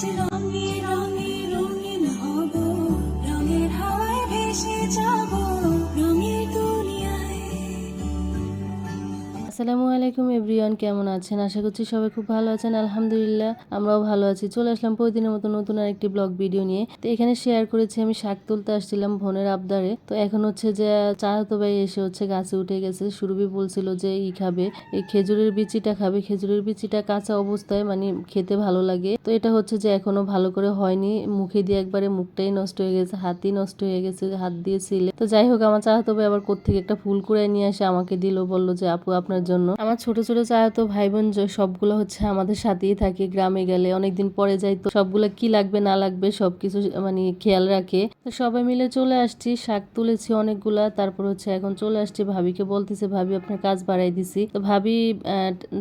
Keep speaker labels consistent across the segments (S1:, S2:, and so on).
S1: আজ রঙে রঙে রঙিন হব রঙের হাওয়ায় ভেসে যাব।
S2: আসসালামু আলাইকুম এভরিওয়ান, কেমন আছেন? আশা করছি সবাই খুব ভালো আছেন, আলহামদুলিল্লাহ। আমরাও ভালো আছি। চলে আসলাম প্রতিদিনের মতো নতুন আরেকটি ব্লগ ভিডিও নিয়ে। তো এখানে শেয়ার করেছি আমি শাক তুলতে আসছিলাম বোনের আবদারে। তো এখন হচ্ছে যে, চাহাতো ভাই এসে হচ্ছে গাছে উঠে গেছে। সুরভি বলছিল যে, ই খাবে। এই খেজুরের বিচিটা খাবে। খেজুরের বিচিটা কাঁচা অবস্থায় মানে খেতে ভালো লাগে। তো এটা হচ্ছে যে, এখনও ভালো করে হয়নি। মুখে দিয়ে একবারে মুখটাই নষ্ট হয়ে গেছে, হাতই নষ্ট হয়ে গেছে, হাত দিয়ে ছিলে। তো যাই হোক, আমার চাহাতো ভাই আবার কোত্থেকে একটা ফুল কুড়ায় নিয়ে এসে আমাকে দিল। বলল যে, আপু, আপনার জন্য। আমার ছোট ছোট চাহাতো ভাই বোন সবগুলো হচ্ছে আমাদের সাথেই থাকে গ্রামে গেলে। অনেকদিন পরে যাই তো সবগুলো কি লাগবে, না লাগবে সবকিছু মানে খেয়াল রাখে। তো সবাই মিলে চলে আসছি, শাক তুলেছি অনেকগুলা। তারপর হচ্ছে এখন চলে আসছি, ভাবিকে বলতেছে, ভাবি, আপনার কাজ বাড়াই দিছি। তো ভাবি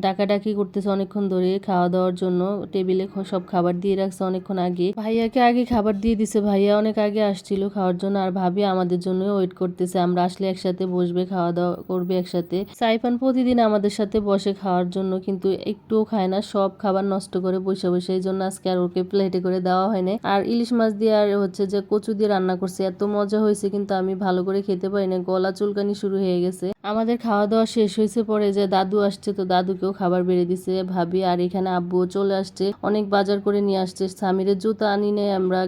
S2: ডাকাডাকি করতেছে অনেকক্ষণ ধরে খাওয়া দাওয়ার জন্য। টেবিলে সব খাবার দিয়ে রাখছে অনেকক্ষণ আগে। ভাইয়াকে আগে খাবার দিয়ে দিছে। ভাইয়া অনেক আগে আসছিল খাওয়ার জন্য। আর ভাবি আমাদের জন্য ওয়েট করতেছে। আমরা আসলে একসাথে বসবে, খাওয়া দাওয়া করবে একসাথে। সাইফান প্রতিদিন আমাদের সাথে বসে খাওয়ার জন্য কিন্তু একটুও খায় না। সব খাবার নষ্ট করে বসে বসে, এই জন্য আজকে আর ওকে প্লেটে করে দেওয়া হয়নি। আর ইলিশ মাছ দিয়ে আর হচ্ছে যে কচু দিয়ে রান্না করছে। এত মজা হয়েছে কিন্তু আমি ভালো করে খেতে পারি না গলা চুলকানি শুরু হয়ে গেছে। আমাদের খাওয়া দাওয়া শেষ হয়েছে পরে যে দাদু আসছে, তো দাদুকেও খাবার বেড়ে দিছে ভাবি। আর এখানে আব্বুও চলে আসছে। অনেক বাজার করে নিয়ে আসছে। সামিরের জুতা আনি নেই আমরা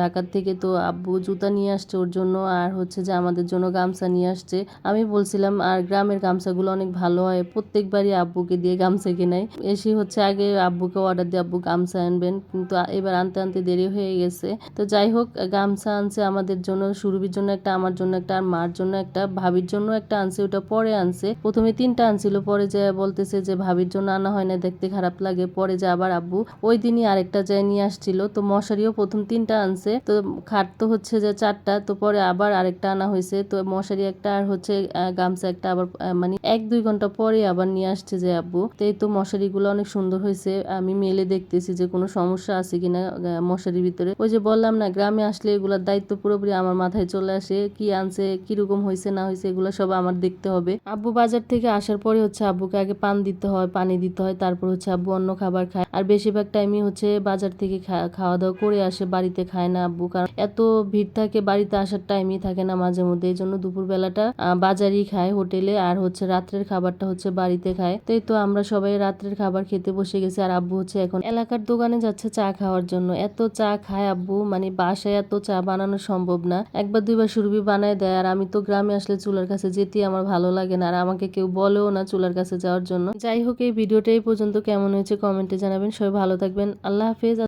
S2: ঢাকার থেকে তো আব্বু জুতা নিয়ে আসছে ওর জন্য। আর হচ্ছে যে আমাদের জন্য গামছা নিয়ে আসছে। আমি বলছিলাম, আর গ্রামের গামছাগুলো অনেক ভালো হয়, প্রত্যেকবারই আব্বুকে দিয়ে গামছা কেনাই। এসে হচ্ছে আগে আব্বুকে অর্ডার দিয়ে আব্বু গামছা আনবেন, কিন্তু এবার আনতে আনতে দেরি হয়ে গেছে। তো যাই হোক, গামছা আনছে আমাদের জন্য, সুরভির জন্য একটা, আমার জন্য একটা, আর মার জন্য একটা, ভাবির জন্য একটা আনছে, ওটা পরে আনছে। প্রথমে তিনটা আনছিল, পরে যে বলতেছে যে ভাবির জন্য আনা হয় না, দেখতে খারাপ লাগে, পরে যে আবার আব্বু। ওই দিনই আরেকটা যায় নিয়ে আসছিল, তো মশারিও প্রথম তিনটা আনছে, তো খাট তো হচ্ছে যে চারটা, তো পরে আবার আরেকটা আনা হয়েছে, তো মশারি একটা আর হচ্ছে গামছা একটা আবার মানে এক দুই ঘণ্টা পরে আবার নিয়ে আসছে যে আব্বু তো এই তো মশারিগুলো অনেক সুন্দর হয়েছে। আমি মেলে দেখতেছি যে কোনো সমস্যা আছে কিনা মশারির ভিতরে। ওই যে বললাম না গ্রামে আসলে এগুলোর দায়িত্ব পুরোপুরি আমার মাথায় চলে আসে। কি আনছে কীরকম হয়েছে না হয়েছে এগুলো সব আমার দেখতে হবে। আব্বু বাজার থেকে আসার পরে হচ্ছে আব্বুকে আগে পান দিতে হয় পানি দিতে হয় তারপর হচ্ছে আব্বু অন্য খাবার খায়। আর বেশিরভাগ টাইমই হচ্ছে বাজার থেকে খাওয়া দাওয়া করে আসে বাড়িতে খায় না আব্বু। কারণ এত ভিড় থাকে বাড়িতে আসার টাইমই থাকে না মাঝে মধ্যে এই জন্য দুপুর বেলাটা আহ, বাজারই খায় হোটেলে। আর হচ্ছে রাত্রের খাবারটা হচ্ছে বাড়িতে খায়। তাই তো আমরা সবাই রাত্রের খাবার খেতে বসে গেছি। আর আব্বু হচ্ছে এখন এলাকার দোকানে যাচ্ছে চা খাওয়ার জন্য। এত চা খায় আব্বু মানে বাসায় এত চা বানানো সম্ভব না। একবার দুইবার সুরভি বানায় দেয়। আর আমি তো গ্রামে আসলে চুলার কাছে যেতে আমার ভালো লাগে না। আর আমাকে কেউ বলেও না চুলার কাছে যাওয়ার জন্য। যাই হোক, এই ভিডিওটা এই পর্যন্ত কেমন হয়েছে কমেন্টে জানাবেন। সবাই ভালো থাকবেন। আল্লাহ হাফেজ।